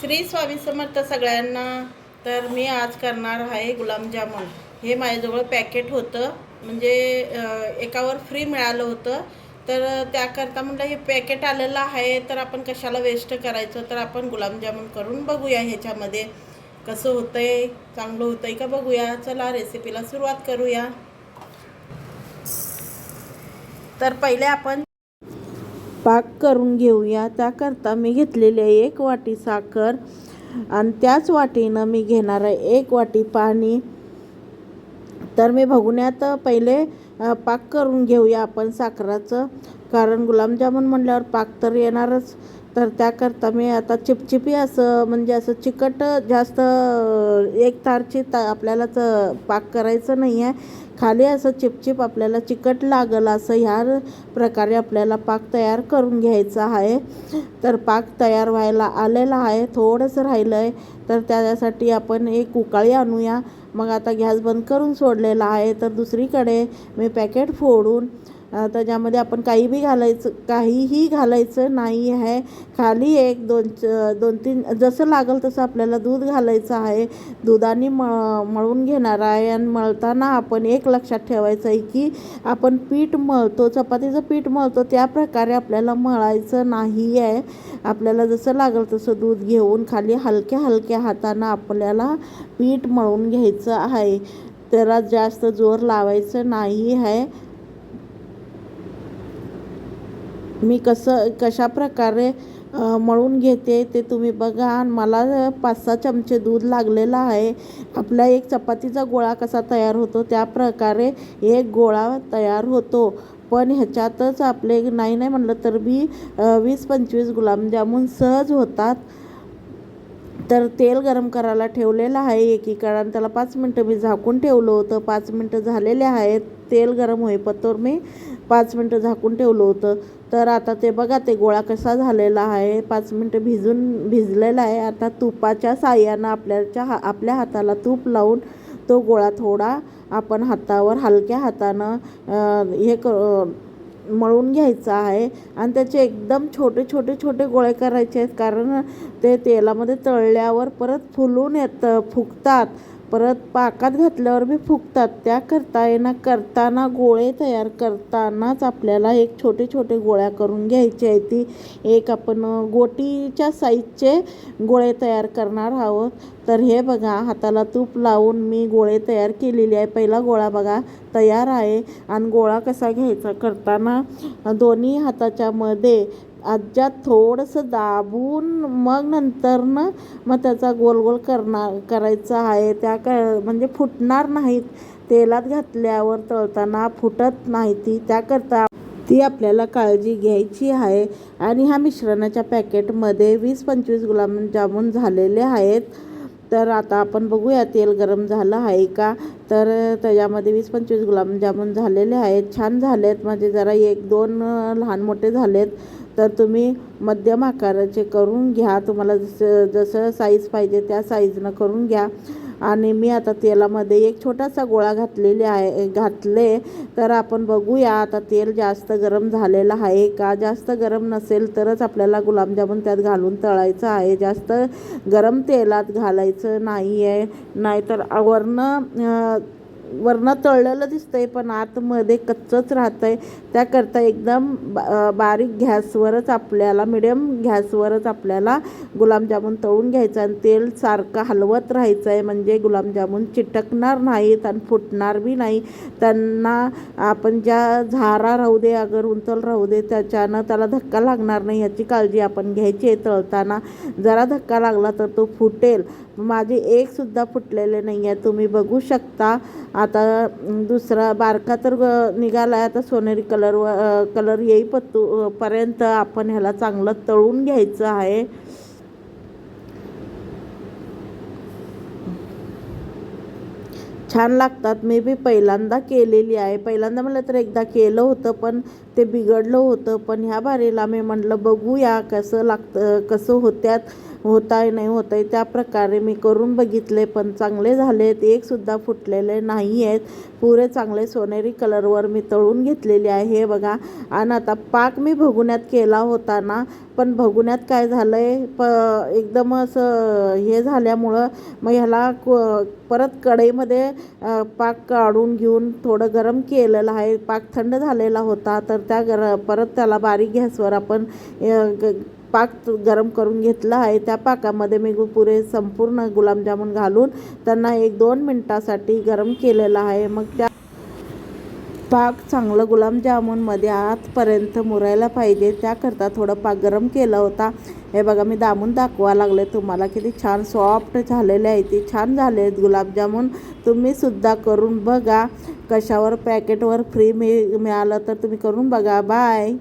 श्री स्वामी समर्थ सगळ्यांना. तर मी आज करणार आहे गुलाबजामुन हे माझ्याजवळ पॅकेट होतं. म्हणजे एकावर फ्री मिळालं होतं. तर त्याकरता म्हटलं हे पॅकेट आलेलं आहे तर आपण कशाला वेस्ट करायचं? तर आपण गुलाबजामुन करून बघूया ह्याच्यामध्ये. कसं होतं आहे चांगलं होतं आहे का बघूया? चला रेसिपीला सुरुवात करूया. तर पहिले आपण पाक करून घेऊया. त्याकरता मी घेतलेली आहे एक वाटी साखर आणि त्याच वाटीनं मी घेणार आहे एक वाटी पाणी. तर मी बघण्यात पहिले पाक करून घेऊया आपण साखराचं. कारण गुलाबजामुन म्हटल्यावर पाक तर येणारच. तर त्याकरता मी आता चिपचिपी असं म्हणजे असं चिकट जास्त एक तारची ता आपल्याला च पाक करायचं नाही आहे खाली असं चिपचिप आपल्याला चिकट लागल असं ह्या प्रकारे आपल्याला पाक तयार करून घ्यायचा आहे. तर पाक तयार व्हायला आलेला आहे थोडंसं राहिलं आहे तर त्यासाठी आपण एक उकाळी आणूया. मग आता गॅस बंद करून सोडलेला आहे. तर दुसरीकडे मी पॅकेट फोडून त्याच्यामध्ये आपण काही बी घालायचं काहीही घालायचं नाही आहे. खाली एक दोन च- दोन तीन जसं लागेल तसं आपल्याला दूध घालायचं आहे. दुधाने म मळून घेणार आहे आणि मळताना आपण एक लक्षात ठेवायचं आहे की आपण पीठ मळतो चपातीचं पीठ मळतो त्या प्रकारे आपल्याला मळायचं नाही आहे. आपल्याला जसं लागेल तसं दूध घेऊन खाली हलक्या हलक्या हातानं आपल्याला पीठ मळून घ्यायचं आहे. त्याला जास्त जोर लावायचं नाही आहे. मी कसं कशा प्रकारे मळून घेते ते तुम्ही बघा. आणि मला पाच सहा चमचे दूध लागलेलं आहे. आपला एक चपातीचा गोळा कसा तयार होतो त्या प्रकारे एक गोळा तयार होतो. पण ह्याच्यातच आपले नाही नाही म्हटलं तर बी वीस पंचवीस गुलाबजामुन सहज होतात. तर तेल गरम करायला ठेवलेलं आहे एकीकडं आणि त्याला पाच मिनटं मी झाकून ठेवलं होतं. पाच मिनटं झालेले आहेत. तेल गरम होईपतोर मी पाच मिनटं झाकून ठेवलं होतं. तर आता ते बघा ते गोळा कसा झालेला आहे. पाच मिनटं भिजून भिजलेला आहे. आता तुपाच्या साह्यानं आपल्याच्या हा आपल्या हाताला तूप लावून तो गोळा थोडा आपण हातावर हलक्या हातानं हे क मळून घ्यायचा आहे. आणि त्याचे एकदम छोटे छोटे छोटे गोळे करायचे आहेत. कारण ते तेलामध्ये तळल्यावर परत फुलून येतं फुगतात. परत पाकात घातल्यावर बी फुगतात. त्याकरता करता ना करताना गोळे तयार करतानाच आपल्याला एक छोटे छोटे गोळ्या करून घ्यायचे आहे ती. एक आपण गोटीच्या साईजचे गोळे तयार करणार आहोत. तर हे बघा हाताला तूप लावून मी गोळे तयार केलेले आहे. पहिला गोळा बघा तयार आहे. आणि गोळा कसा घ्यायचा करताना दोन्ही हाताच्या मध्ये आज्यात थोडंसं दाबून मग नंतरनं मग त्याचा गोल गोल करणार करायचा आहे. त्या क म्हणजे फुटणार नाहीत. तेलात घातल्यावर तळताना फुटत नाही ती. त्याकरता ती आपल्याला काळजी घ्यायची आहे. आणि ह्या मिश्रणाच्या पॅकेटमध्ये वीस पंचवीस गुलाबजामुन झालेले आहेत. तर आता आपण बघूया तेल गरम झालं आहे का? तर त्याच्यामध्ये वीस पंचवीस गुलाबजामुन झालेले आहेत. छान झालेत. म्हणजे जरा एक दोन लहान मोठे झालेत. तर तुम्ही मध्यम आकाराचे करून घ्या. तुम्हाला जसं जसं साईज पाहिजे त्या साईजनं करून घ्या. आणि मी आता तेलामध्ये एक छोटासा गोळा घातलेले आहे घातले. तर आपण बघूया आता तेल जास्त गरम झालेलं आहे का? जास्त गरम नसेल तरच आपल्याला गुलाबजामुन त्यात घालून तळायचं आहे. जास्त गरम तेलात घालायचं नाही आहे नाहीतर वरनं वरनं तळलेलं दिसतंय पण आतमध्ये कच्चंच राहतं आहे त्याकरता एकदम बा बारीक गॅसवरच आपल्याला मिडियम गॅसवरच आपल्याला गुलाबजामुन तळून घ्यायचं आणि तेल सारखं हलवत राहायचं आहे म्हणजे गुलाबजामुन चिटकणार नाहीत आणि फुटणार बी नाही. त्यांना आपण ज्या झारा राहू दे अगर उंचल राहू दे त्याच्यानं त्याला धक्का लागणार नाही. याची काळजी आपण घ्यायची आहे तळताना. जरा धक्का लागला तर तो फुटेल. माझे एक सुद्धा फुटलेले नाही आहे तुम्ही बघू शकता. आता दुसरा बारका तर निघाला आहे आता सोनेरी कलर कलर येईपत्तू पर्यंत आपण ह्याला चांगलं तळून घ्यायचं आहे. छान लागतात. मी बी पहिल्यांदा केलेली आहे. पहिल्यांदा म्हटलं तर एकदा केलं होतं पण ते बिघडलं होतं. पण ह्या बारीला मी म्हटलं बघूया कसं लागतं कसं होत्यात. होत आहे नाही होत आहे त्या प्रकारे मी करून बघितले पण चांगले झालेत. एकसुद्धा फुटलेले नाही आहेत पुरे चांगले सोनेरी कलरवर मी तळून घेतलेले आहे. हे बघा. आणि आता पाक मी भगुण्यात केला होता ना पण भगुण्यात काय झालं आहे प एकदम असं हे झाल्यामुळं मग ह्याला क परत कढईमध्ये पाक काढून घेऊन थोडं गरम केलेलं आहे. पाक थंड झालेला होता तर त्या गर परत त्याला बारीक गॅसवर आपण ग- पाक गरम करून घेतला आहे त्या पाकामध्ये मी पुरे संपूर्ण गुलाबजामुन घालून त्यांना एक दोन मिनटासाठी गरम केलेला आहे. मग त्या पाक चांगलं गुलाबजामुनमध्ये आतपर्यंत मुरायला पाहिजे त्याकरता थोडं पाक गरम केला होता. हे बघा मी दामून दाखवा लागले तुम्हाला किती छान सॉफ्ट झालेले आहे ते छान झाले आहेत गुलाबजामुन. तुम्हीसुद्धा करून बघा कशावर पॅकेटवर फ्री मिळालं तर तुम्ही करून बघा. बाय!